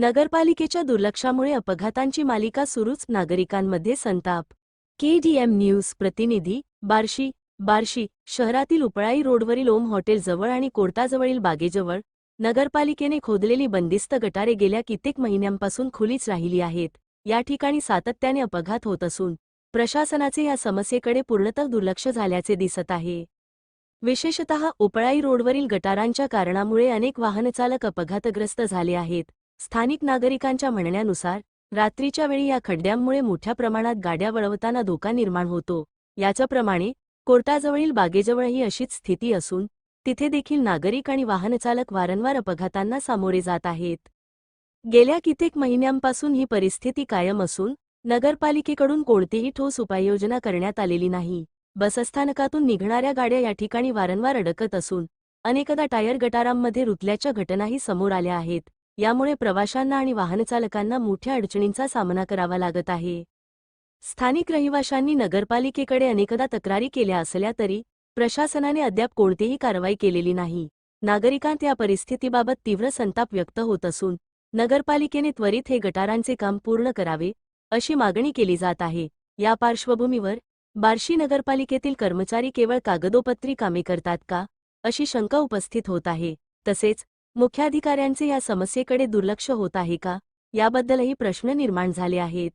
नगरपालिकेच्या दुर्लक्षामुळे अपघातांची मालिका सुरूच नागरिकांमध्ये संताप. केडीएम न्यूज प्रतिनिधी बार्शी बार्शी शहरातील उपळाई रोडवरील ओम हॉटेलजवळ आणि कोर्टाजवळील बागेजवळ नगरपालिकेने खोदलेली बंदिस्त गटारे गेल्या कित्येक महिन्यांपासून खुलीच राहिली आहेत. या ठिकाणी सातत्याने अपघात होत असून प्रशासनाचे या समस्येकडे पूर्णतः दुर्लक्ष झाल्याचे दिसत आहे. विशेषतः उपळाई रोडवरील गटारांच्या कारणामुळे अनेक वाहनचालक अपघातग्रस्त झाले आहेत. स्थानिक नागरिकांच्या म्हणण्यानुसार रात्रीच्या वेळी या खड्ड्यांमुळे मोठ्या प्रमाणात गाड्या वळवताना धोका निर्माण होतो. याच्याप्रमाणे कोर्टाजवळील बागेजवळही अशीच स्थिती असून तिथे देखील नागरिक आणि वाहनचालक वारंवार अपघातांना सामोरे जात आहेत. गेल्या कित्येक महिन्यांपासून ही परिस्थिती कायम असून नगरपालिकेकडून कोणतीही ठोस उपाययोजना करण्यात आलेली नाही. बसस्थानकातून निघणाऱ्या गाड्या या ठिकाणी वारंवार अडकत असून अनेकदा टायर गटारांमध्ये रुतल्याच्या घटनाही समोर आल्या आहेत. यामुळे प्रवाशांना आणि वाहनचालकांना मोठ्या अडचणींचा सामना करावा लागत आहे. स्थानिक रहिवाशांनी नगरपालिकेकडे अनेकदा तक्रारी केल्या असल्या तरी प्रशासनाने अद्याप कोणतीही कारवाई केलेली नाही. नागरिकांत या परिस्थितीबाबत तीव्र संताप व्यक्त होत असून नगरपालिकेने त्वरित हे गटारांचे काम पूर्ण करावे अशी मागणी केली जात आहे. या पार्श्वभूमीवर बार्शी नगरपालिकेतील कर्मचारी केवळ कागदोपत्री कामे करतात का अशी शंका उपस्थित होत आहे. तसेच मुख्याधिकाऱ्यांचे या समस्येकडे दुर्लक्ष होत आहे का? याबद्दलही प्रश्न निर्माण झाले आहेत.